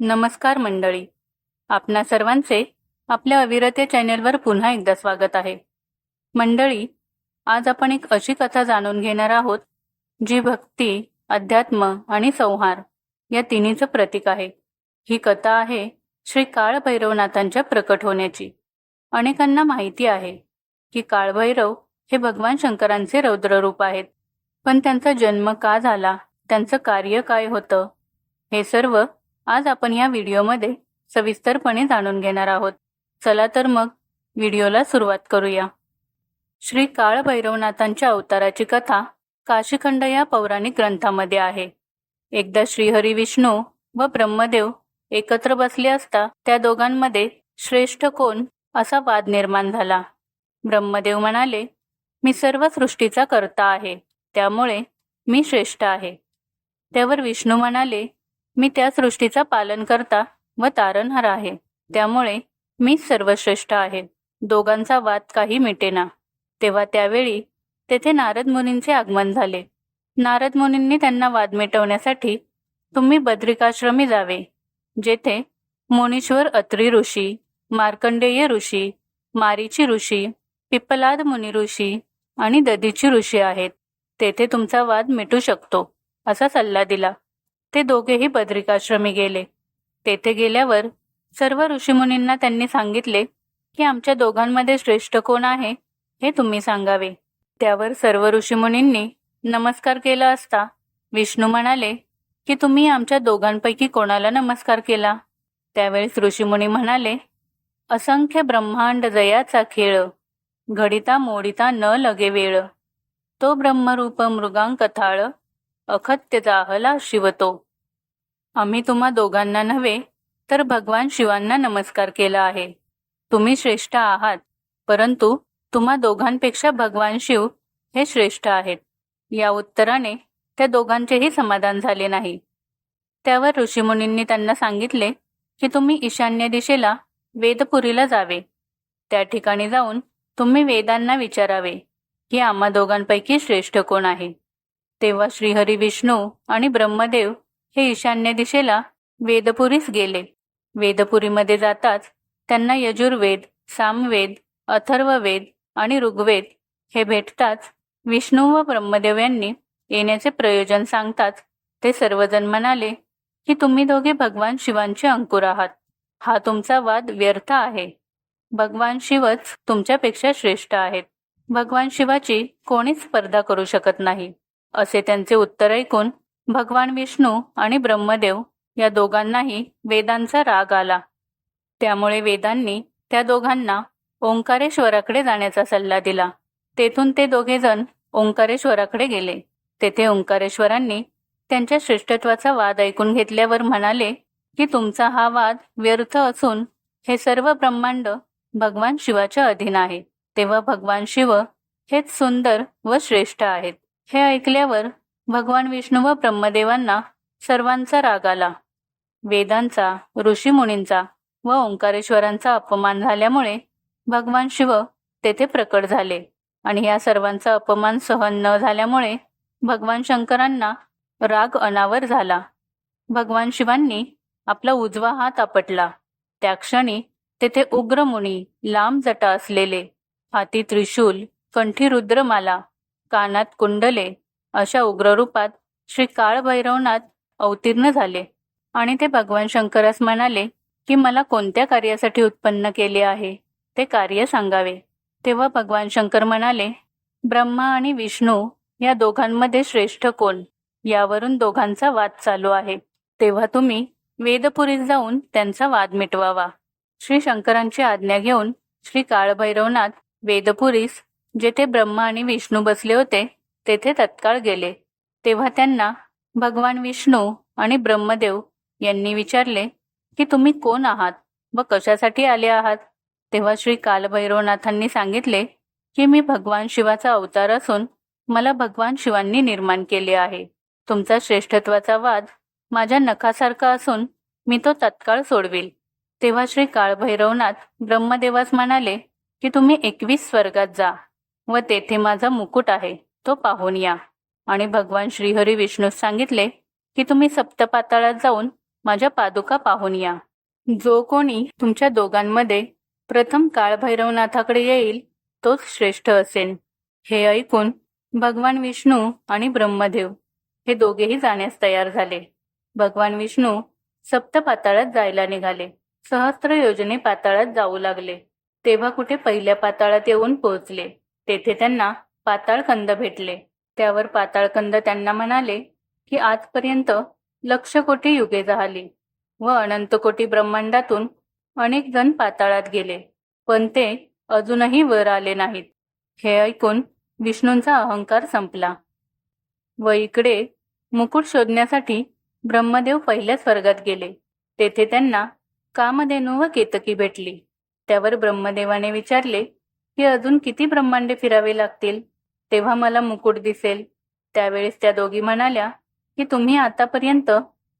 नमस्कार मंडळी. आपणा सर्वांचे आपल्या अविरते चॅनेलवर पुन्हा एकदा स्वागत आहे. मंडळी आज आपण एक अशी कथा जाणून घेणार आहोत जी भक्ती अध्यात्म आणि संहार या तिन्हीचं प्रतीक आहे. ही कथा आहे श्री काळभैरवनाथांच्या प्रकट होण्याची. अनेकांना माहिती आहे की काळभैरव हे भगवान शंकरांचे रौद्ररूप आहेत. पण त्यांचा जन्म का झाला? त्यांचं कार्य काय होतं? हे सर्व आज आपण या व्हिडिओमध्ये सविस्तरपणे जाणून घेणार आहोत. चला तर मग व्हिडिओला सुरुवात करूया. श्री काळ भैरवनाथांच्या अवताराची कथा काशीखंड या पौराणिक ग्रंथामध्ये आहे. एकदा श्रीहरी विष्णू व ब्रह्मदेव एकत्र बसले असता त्या दोघांमध्ये श्रेष्ठ कोण असा वाद निर्माण झाला. ब्रह्मदेव म्हणाले मी सर्व सृष्टीचा कर्ता आहे त्यामुळे मी श्रेष्ठ आहे. त्यावर विष्णू म्हणाले मी त्या सृष्टीचा पालन करता व तारणहार आहे. त्यामुळे मी सर्वश्रेष्ठ आहे. दोघांचा वाद काही मिटेना. तेव्हा त्यावेळी तेथे नारद मुनींचे आगमन झाले. नारद मुनींनी त्यांना वाद मिटवण्यासाठी तुम्ही बद्रिकाश्रमी जावे जेथे मुनीश्वर अत्री ऋषी मार्कंडेय ऋषी मारीची ऋषी पिप्पलाद मुनी ऋषी आणि ददीची ऋषी आहेत. तेथे तुमचा वाद मिटू शकतो असा सल्ला दिला. ते दोघेही बद्रिकाश्रमी गेले. तेथे गेल्यावर सर्व ऋषीमुनींना त्यांनी सांगितले की आमच्या दोघांमध्ये श्रेष्ठ कोण आहे हे तुम्ही सांगावे. त्यावर सर्व ऋषीमुनींनी नमस्कार केला असता विष्णू म्हणाले की तुम्ही आमच्या दोघांपैकी कोणाला नमस्कार केला? त्यावेळेस ऋषीमुनी म्हणाले असंख्य ब्रह्मांड जयाचा खेळ घडिता मोडिता न लगे वेळ तो ब्रह्मरूप मृगांकथाळ अखत्य जाहला शिवतो. आम्ही तुम्हा दोघांना नव्हे तर भगवान शिवांना नमस्कार केला आहे. तुम्ही श्रेष्ठ आहात परंतु तुम्हा दोघांपेक्षा भगवान शिव हे श्रेष्ठ आहेत. या उत्तराने त्या दोघांचेही समाधान झाले नाही. त्यावर ऋषीमुनींनी त्यांना सांगितले की तुम्ही ईशान्य दिशेला वेदपुरीला जावे. त्या ठिकाणी जाऊन तुम्ही वेदांना विचारावे की आम्हा दोघांपैकी श्रेष्ठ कोण आहे? तेव्हा श्रीहरी विष्णू आणि ब्रह्मदेव हे ईशान्य दिशेला वेदपुरीस गेले. वेदपुरीमध्ये जाताच त्यांना यजुर्वेद सामवेद अथर्ववेद आणि ऋग्वेद हे भेटताच विष्णू व ब्रह्मदेव यांनी येण्याचे प्रयोजन सांगताच ते सर्वजण म्हणाले की तुम्ही दोघे भगवान शिवांचे अंकुर आहात. हा तुमचा वाद व्यर्थ आहे. भगवान शिवच तुमच्यापेक्षा श्रेष्ठ आहेत. भगवान शिवाची कोणीच स्पर्धा करू शकत नाही. असे त्यांचे उत्तर ऐकून भगवान विष्णू आणि ब्रह्मदेव या दोघांनाही वेदांचा राग आला. त्यामुळे वेदांनी त्या दोघांना ओंकारेश्वराकडे जाण्याचा सल्ला दिला. तेथून ते दोघेजण ओंकारेश्वराकडे गेले. तेथे ओंकारेश्वरांनी त्यांच्या श्रेष्ठत्वाचा वाद ऐकून घेतल्यावर म्हणाले की तुमचा हा वाद व्यर्थ असून हे सर्व ब्रह्मांड भगवान शिवाच्या अधीन आहे. तेव्हा भगवान शिव हेच सुंदर व श्रेष्ठ आहेत. हे ऐकल्यावर भगवान विष्णू व ब्रह्मदेवांना सर्वांचा राग आला. वेदांचा ऋषीमुनींचा व ओंकारेश्वरांचा अपमान झाल्यामुळे भगवान शिव तेथे प्रकट झाले आणि या सर्वांचा अपमान सहन न झाल्यामुळे भगवान शंकरांना राग अनावर झाला. भगवान शिवांनी आपला उजवा हात आपटला. त्या क्षणी तेथे उग्र मुनी लांब जटा असलेले हाती त्रिशूल कंठी रुद्रमाला कानात कुंडले अशा उग्ररूपात श्री काळभैरवनाथ अवतीर्ण झाले. आणि ते भगवान शंकरास म्हणाले की मला कोणत्या कार्यासाठी उत्पन्न केले आहे? ते कार्य सांगावे. तेव्हा भगवान शंकर म्हणाले ब्रह्मा आणि विष्णू या दोघांमध्ये श्रेष्ठ कोण? यावरून दोघांचा वाद चालू आहे. तेव्हा तुम्ही वेदपुरीत जाऊन त्यांचा वाद मिटवावा. श्री शंकरांची आज्ञा घेऊन श्री काळभैरवनाथ वेदपुरीस जेथे ब्रह्मा आणि विष्णू बसले होते तेथे तत्काळ गेले. तेव्हा त्यांना भगवान विष्णू आणि ब्रह्मदेव यांनी विचारले की तुम्ही कोण आहात व कशासाठी आले आहात? तेव्हा श्री कालभैरवनाथांनी सांगितले की मी भगवान शिवाचा अवतार असून मला भगवान शिवांनी निर्माण केले आहे. तुमचा श्रेष्ठत्वाचा वाद माझ्या नखासारखा असून मी तो तत्काळ सोडविल. तेव्हा श्री काळभैरवनाथ ब्रह्मदेवास म्हणाले की तुम्ही एकवीस स्वर्गात जा. व तेथे माझा मुकुट आहे तो पाहून या. आणि भगवान श्रीहरी विष्णूस सांगितले की तुम्ही सप्तपाताळात जाऊन माझ्या पादुका पाहून या. जो कोणी तुमच्या दोघांमध्ये प्रथम काळभैरवनाथाकडे येईल तोच श्रेष्ठ असेल हे ऐकून भगवान विष्णू आणि ब्रह्मदेव हे दोघेही जाण्यास तयार झाले. भगवान विष्णू सप्त पाताळात जायला निघाले. सहस्त्र योजने पाताळात जाऊ लागले. तेव्हा कुठे पहिल्या पाताळात येऊन पोहोचले? तेथे त्यांना पाताळकंद भेटले. त्यावर पाताळकंद त्यांना म्हणाले की आजपर्यंत लक्ष कोटी युगे झाली व अनंत कोटी ब्रह्मांडातून अनेक जण पाताळात गेले पण ते अजूनही वर आले नाहीत. हे ऐकून विष्णूंचा अहंकार संपला. व इकडे मुकुट शोधण्यासाठी ब्रह्मदेव पहिल्या स्वर्गात गेले. तेथे त्यांना कामधेनू व केतकी भेटली. त्यावर ब्रह्मदेवाने विचारले की अजून किती ब्रह्मांडे फिरावे लागतील? तेव्हा मला मुकुट दिसेल. त्यावेळेस त्या दोघी म्हणाल्या की तुम्ही आतापर्यंत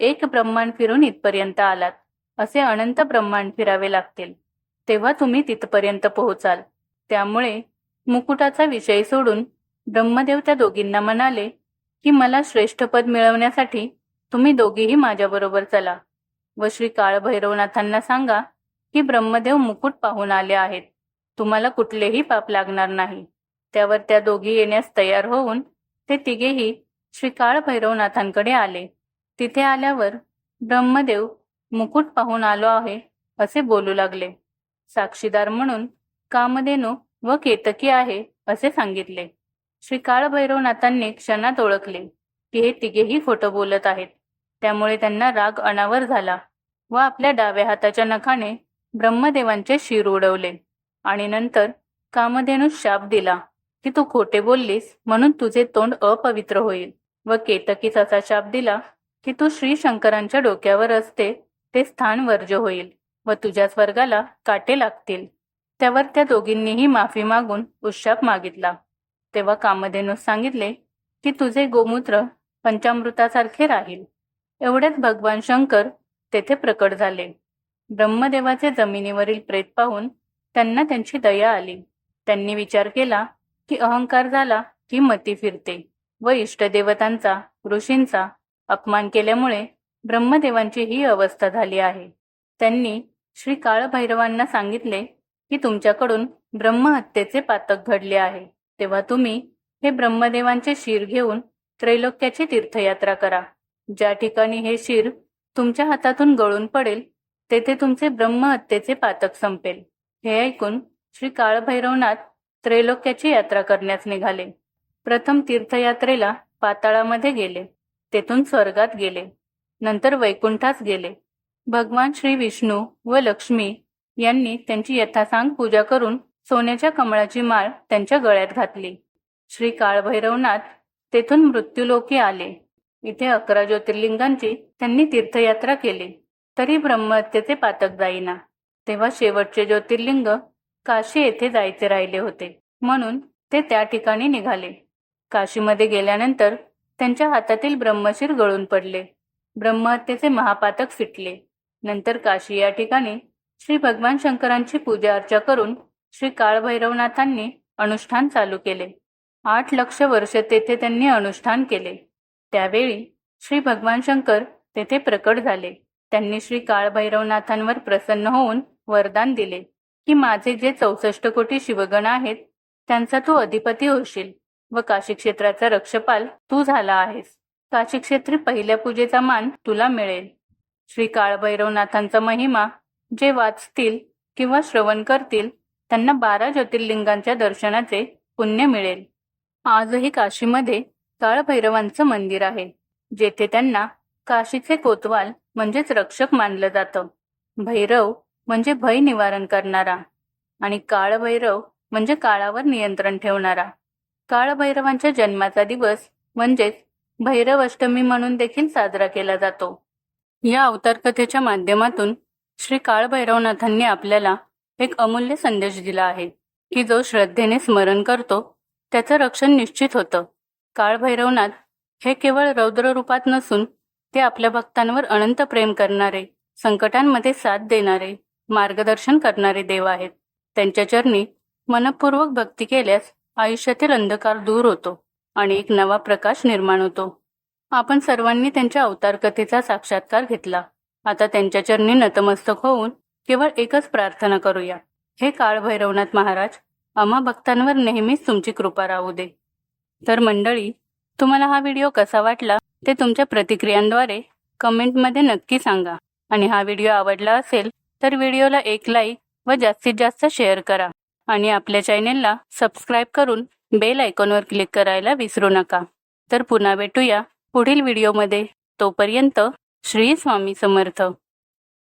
एक ब्रह्मांड फिरून इथपर्यंत आलात. असे अनंत ब्रह्मांड फिरावे लागतील. तेव्हा तुम्ही तिथपर्यंत पोहोचाल. त्यामुळे मुकुटाचा विषय सोडून ब्रह्मदेव त्या दोघींना म्हणाले की मला श्रेष्ठ पद मिळवण्यासाठी तुम्ही दोघीही माझ्याबरोबर चला व श्री काळभैरवनाथांना सांगा की ब्रह्मदेव मुकुट पाहून आले आहेत. तुम्हाला कुठलेही पाप लागणार नाही. त्यावर त्या दोघी येण्यास तयार होऊन ते तिघेही श्री काळभैरवनाथांकडे आले. तिथे आल्यावर ब्रह्मदेव मुकुट पाहून आलो आहे असे बोलू लागले. साक्षीदार म्हणून कामधेनू व केतकी आहे असे सांगितले. श्री काळभैरवनाथांनी क्षणात ओळखले की हे तिघेही खोटं बोलत आहेत. त्यामुळे त्यांना राग अनावर झाला व आपल्या डाव्या हाताच्या नखाने ब्रह्मदेवांचे शिर उडवले. आणि नंतर कामधेनू शाप दिला की तू खोटे बोललीस म्हणून तुझे तोंड अपवित्र होईल व केतकीस असा शाप दिला की तू श्री शंकरांच्या डोक्यावर असते ते स्थान वर्ज होईल व तुझ्या स्वर्गाला काटे लागतील. त्यावर त्या दोघींनीही माफी मागून उशाप मागितला. तेव्हा कामधेनूस सांगितले की तुझे गोमूत्र पंचामृतासारखे राहील. एवढ्यात भगवान शंकर तेथे प्रकट झाले. ब्रह्मदेवाचे जमिनीवरील प्रेत पाहून त्यांना त्यांची दया आली. त्यांनी विचार केला की अहंकार झाला की मती फिरते व इष्टदेवतांचा ऋषींचा अपमान केल्यामुळे ब्रह्मदेवांची ही अवस्था झाली आहे. त्यांनी श्री काळभैरवांना सांगितले की तुमच्याकडून ब्रह्महत्येचे पातक घडले आहे. तेव्हा तुम्ही हे ब्रह्मदेवांचे शिर घेऊन त्रैलोक्याची तीर्थयात्रा करा. ज्या ठिकाणी हे शिर तुमच्या हातातून गळून पडेल तेथे तुमचे ब्रह्महत्येचे पातक संपेल. हे ऐकून श्री काळभैरवनाथ त्रैलोक्याची यात्रा करण्यास निघाले. प्रथम तीर्थयात्रेला पाताळामध्ये गेले. तेथून स्वर्गात गेले. नंतर वैकुंठास गेले. भगवान श्री विष्णू व लक्ष्मी यांनी त्यांची यथासांग पूजा करून सोन्याच्या कमळाची माळ त्यांच्या गळ्यात घातली. श्री काळभैरवनाथ तेथून मृत्यूलोकी आले. इथे अकरा ज्योतिर्लिंगांची त्यांनी तीर्थयात्रा केली. तरी ब्रह्महत्येचे पातक जाईना. तेव्हा शेवटचे ज्योतिर्लिंग काशी येथे जायचे राहिले होते. म्हणून ते त्या ठिकाणी निघाले. काशीमध्ये गेल्यानंतर त्यांच्या हातातील ब्रह्मशीर गळून पडले. ब्रह्महत्येचे महापातक फिटले. नंतर काशी या ठिकाणी श्री भगवान शंकरांची पूजा अर्चा करून श्री काळभैरवनाथांनी अनुष्ठान चालू केले. आठ लक्ष वर्ष तेथे त्यांनी अनुष्ठान केले. त्यावेळी श्री भगवान शंकर तेथे प्रकट झाले. त्यांनी श्री काळभैरवनाथांवर प्रसन्न होऊन वरदान दिले की माझे जे चौसष्ट कोटी शिवगण आहेत त्यांचा तू अधिपती होशील व काशी क्षेत्राचा रक्षपाल तू झाला आहेस. काशी क्षेत्री पहिल्या पूजेचा मान तुला मिळेल. श्री काळभैरवनाथांचा महिमा जे वाचतील किंवा श्रवण करतील त्यांना बारा ज्योतिर्लिंगांच्या दर्शनाचे पुण्य मिळेल. आजही काशीमध्ये काळभैरवांचं मंदिर आहे जेथे त्यांना काशीचे कोतवाल म्हणजेच रक्षक मानलं जातं. भैरव म्हणजे भय निवारण करणारा आणि काळभैरव म्हणजे काळावर नियंत्रण ठेवणारा. काळभैरवांच्या जन्माचा दिवस म्हणजेच भैरव अष्टमी म्हणून देखील साजरा केला जातो. या अवतार कथेच्या माध्यमातून श्री काळभैरवनाथांनी आपल्याला एक अमूल्य संदेश दिला आहे की जो श्रद्धेने स्मरण करतो त्याचं रक्षण निश्चित होतं. काळभैरवनाथ हे केवळ रौद्र रूपात नसून ते आपल्या भक्तांवर अनंत प्रेम करणारे संकटांमध्ये साथ देणारे मार्गदर्शन करणारे देव आहेत. त्यांच्या चरणी मनपूर्वक भक्ती केल्यास आयुष्यातील अंधकार दूर होतो आणि एक नवा प्रकाश निर्माण होतो. आपण सर्वांनी त्यांच्या अवतार कथेचा साक्षात्कार घेतला. आता त्यांच्या चरणी नतमस्तक होऊन केवळ एकच प्रार्थना करूया. हे काळ भैरवनाथ महाराज आम्हा भक्तांवर नेहमीच तुमची कृपा राहू दे. तर मंडळी तुम्हाला हा व्हिडिओ कसा वाटला? ते तुमच्या प्रतिक्रियांद्वारे कमेंटमध्ये नक्की सांगा. आणि हा व्हिडिओ आवडला असेल तर व्हिडिओला एक लाईक व जास्तीत जास्त शेअर करा. आणि आपल्या चॅनेलला सबस्क्राईब करून बेल आयकॉनवर क्लिक करायला विसरू नका. तर पुन्हा भेटूया पुढील व्हिडिओमध्ये. तोपर्यंत श्री स्वामी समर्थ.